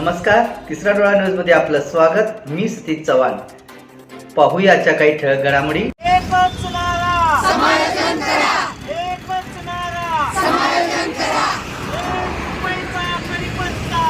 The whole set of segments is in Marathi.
नमस्कार तिसरा डोळा न्यूजमध्ये आपलं स्वागत. मी सतीश चव्हाण. पाहूया आजच्या काही ठळक घडामोडी. एकच नारा. समायोजन करा. एकच नारा. समायोजन करा. मुंबईचा कढीपत्ता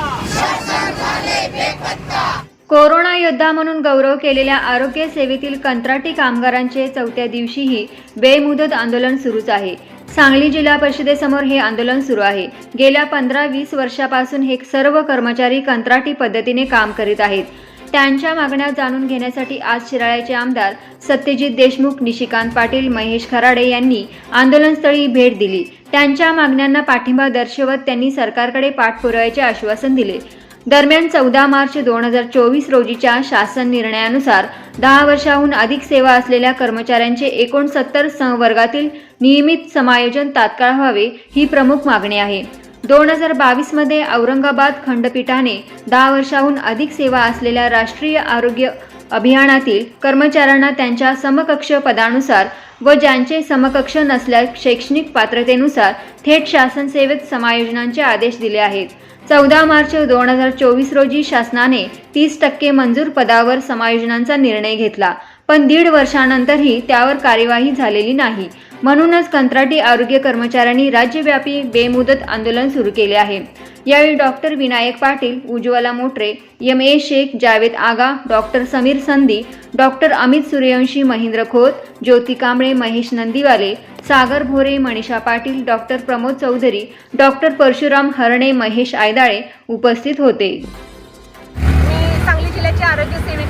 कोरोना योद्धा म्हणून गौरव केलेल्या आरोग्य सेवेतील कंत्राटी कामगारांचे चौथ्या दिवशीही बेमुदत आंदोलन सुरूच आहे. सांगली जिल्हा परिषदेसमोर हे आंदोलन सुरू आहे. गेल्या पंधरा वीस वर्षापासून हे सर्व कर्मचारी कंत्राटी पद्धतीने काम करीत आहेत. त्यांच्या मागण्या जाणून घेण्यासाठी आज शिराळ्याचे आमदार सत्यजित देशमुख निशिकांत पाटील महेश खराडे यांनी आंदोलनस्थळी भेट दिली. त्यांच्या मागण्यांना पाठिंबा दर्शवत त्यांनी सरकारकडे पाठपुराव्याचे आश्वासन दिले. दरम्यान चौदा मार्च दोन हजार चोवीस रोजीच्या शासन निर्णयानुसार दहा वर्षाहून अधिक सेवा असलेल्या कर्मचाऱ्यांचे एकोणसत्तर संवर्गातील नियमित समायोजन तात्काळ व्हावे ही प्रमुख मागणी आहे. दोन हजार बावीसमध्ये औरंगाबाद खंडपीठाने दहा वर्षाहून अधिक सेवा असलेल्या राष्ट्रीय आरोग्य अभियानातील कर्मचाऱ्यांना त्यांच्या समकक्ष पदानुसार व ज्यांचे समकक्ष नसल्यास शैक्षणिक पात्रतेनुसार थेट शासन सेवेत समायोजनांचे आदेश दिले आहेत. चौदा मार्च दोन हजार चोवीस रोजी शासनाने तीस टक्के मंजूर पदावर समायोजनांचा निर्णय घेतला पण दीड वर्षानंतरही त्यावर कार्यवाही झालेली नाही. म्हणूनच कंत्राटी आरोग्य कर्मचाऱ्यांनी राज्यव्यापी बेमुदत आंदोलन सुरू केले आहे. यावेळी doctor Vinayak Patil Ujjwala Motare M. A. Shaikh Javed Aga doctor Samir Sandhi doctor Amit Suryavanshi Mahendra Khot Jyoti Kamble Mahesh Nandiwale Sagar Bhore Manisha Patil doctor Pramod Chaudhari doctor Parshuram Harne Mahesh Aydale उपस्थित होते.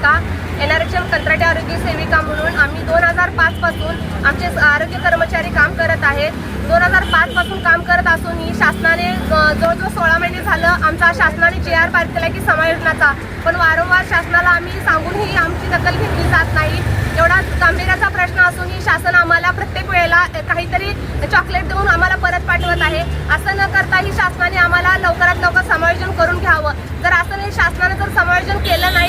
सेविका एन आर एच एम कंत्राटी आरोग्य सेविका म्हणून आम्ही दोन हजार पाचपासून आमचे आरोग्य कर्मचारी काम करत आहेत. दोन हजार पाचपासून काम करत असूनही शासनाने जवळजवळ सोळा महिने झालं आमचा शासनाने जे आर पार केला की समायोजनाचा पण वारंवार शासनाला आम्ही सांगूनही आमची दखल घेतली जात नाही. एवढा गांभीर्याचा प्रश्न असूनही शासन आम्हाला प्रत्येक वेळेला काहीतरी चॉकलेट देऊन आम्हाला परत पाठवत आहे. असं न करताही शासनाने आम्हाला लवकरात लवकर समायोजन करून घ्यावं. जर असं नाही शासनाने जर समायोजन केलं नाही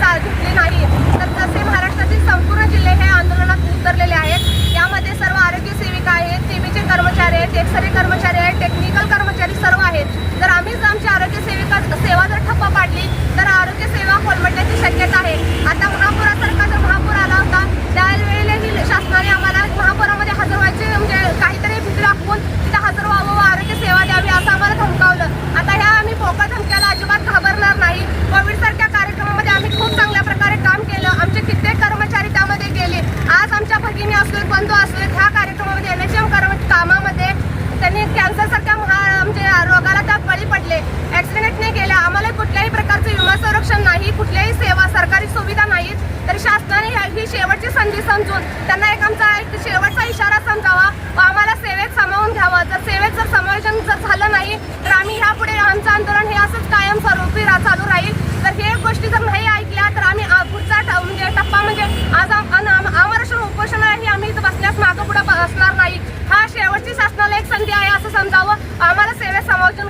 दखल घेतली जा घेतली नाही तर तसे महाराष्ट्रातील संपूर्ण जिल्हे हे आंदोलनात उतरलेले आहेत यामध्ये सर्व आरोग्य सेविका आहेत टीव्हीचे कर्मचारी आहेत एक्सरे कर्मचारी आहेत टेक्निकल कर्मचारी सर्व आहेत जर आम्हीच आमची आरोग्य सेविका सेवा जर ठप्प पाडली तर आरोग्य सेवा कोलमडण्याची शक्यता आहे आता महापुरासारखा जर महापूर आला होता त्यावेळेलाही शासनाने आम्हाला महापुरामध्ये हजर व्हायचे म्हणजे काहीतरी भीती दाखवून तिथे हजर व्हावं व आरोग्य सेवा द्यावी असं आम्हाला धमकावलं आता ह्या आम्ही पोकळ धमक्याला अजिबात घाबरणार नाही कोविड सारख्या कार्यक्रमामध्ये आम्ही खूप चांगल्या प्रकारे काम केलं आमचे कित्येक कर्मचारी त्यामध्ये गेले आज आमच्या भगिनी असलेत बंधू असलेत ह्या कार्यक्रमामध्ये एन एच एम कामामध्ये त्यांनी कॅन्सर सारख्या महा म्हणजे रोगाला त्या बळी पडले ऍक्सिडेंट नाही केल्या. आम्हाला कुठल्याही प्रकारचं विमा संरक्षण नाही कुठल्याही सेवा सरकारी सुविधा नाहीत. तर शासनाने ही शेवटची संधी समजून त्यांना एक आमचा एक शेवटचा इशारा समजावा व आम्हाला सेवेत सामावून घ्यावा. जर सेवेत जर समायोजन जर झालं नाही तर आम्ही ह्यापुढे आमचं आंदोलन हे असंच कायम स्वरूपी रा- चालू राहील. तर हे गोष्टी जर नाही ऐकल्या तर आम्ही आ- पुढचा ट- म्हणजे टप्पा म्हणजे आज आम- अन- आम- आमरण उपोषणालाही आम्ही इथं बसल्यास मागं पुढे असणार नाही हा शेवटची शासनाला एक संधी आहे असं समजावं आम्हाला सेवेत समायोजन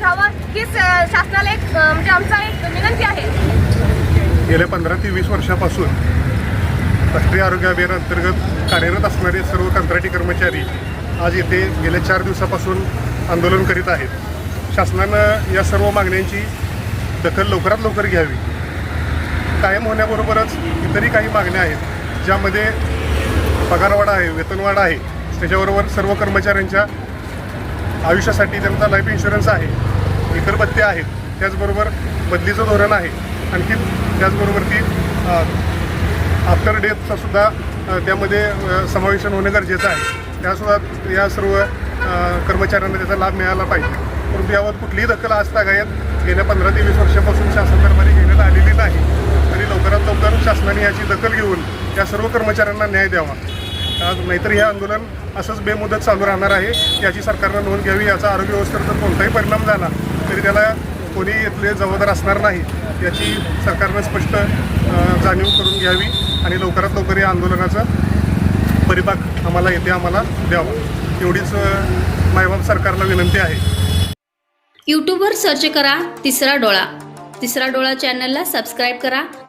घ्यावं शासनाला एक म्हणजे आमचा एक विनंती आहे. गेल्या पंधरा ते वीस वर्षापासून राष्ट्रीय आरोग्य अभियान अंतर्गत कार्यरत असणारे सर्व कंत्राटी कर्मचारी आज येथे गेल्या चार दिवसापासून आंदोलन करीत आहेत. शासनानं या सर्व मागण्यांची दखल लवकरात लवकर घ्यावी. कायम होण्याबरोबरच इतरही काही मागण्या आहेत ज्यामध्ये पगारवाढ आहे वेतनवाढ आहे त्याच्याबरोबर सर्व कर्मचाऱ्यांच्या आयुष्यासाठी त्यांचा लाईफ इन्शुरन्स आहे. इतर भत्ते आहेत त्याचबरोबर बदलीचं धोरण आहे. आणखी त्याचबरोबर ती आफ्टर डेथचा सुद्धा त्यामध्ये समावेशन होणं गरजेचं आहे. त्यासुद्धा या सर्व कर्मचाऱ्यांना त्याचा लाभ मिळाला पाहिजे. परंतु यावर कुठलीही दखल असता गायत गेल्या पंधरा ते वीस वर्षापासून शासन दरबारी घेण्यात आलेली नाही. आणि लवकरात लवकर शासनाने याची दखल घेऊन या सर्व कर्मचाऱ्यांना न्याय द्यावा. नाहीतर हे आंदोलन असंच बेमुदत चालू राहणार आहे याची सरकारनं नोंद घ्यावी याचा आरोग्य व्यवस्थेवर कोणताही परिणाम झाला तरी त्याला कोणी इथले जबाबदार असणार नाही याची सरकारनं स्पष्ट जाणीव करून घ्यावी आणि लवकरात लवकर या आंदोलनाचा परिपाक आम्हाला येथे आम्हाला द्यावा. एवढीच अ, मायबाप सरकारला विनंती आहे. यूट्यूबवर सर्च करा तिसरा डोळा. तिसरा डोळा चॅनलला सबस्क्राईब करा.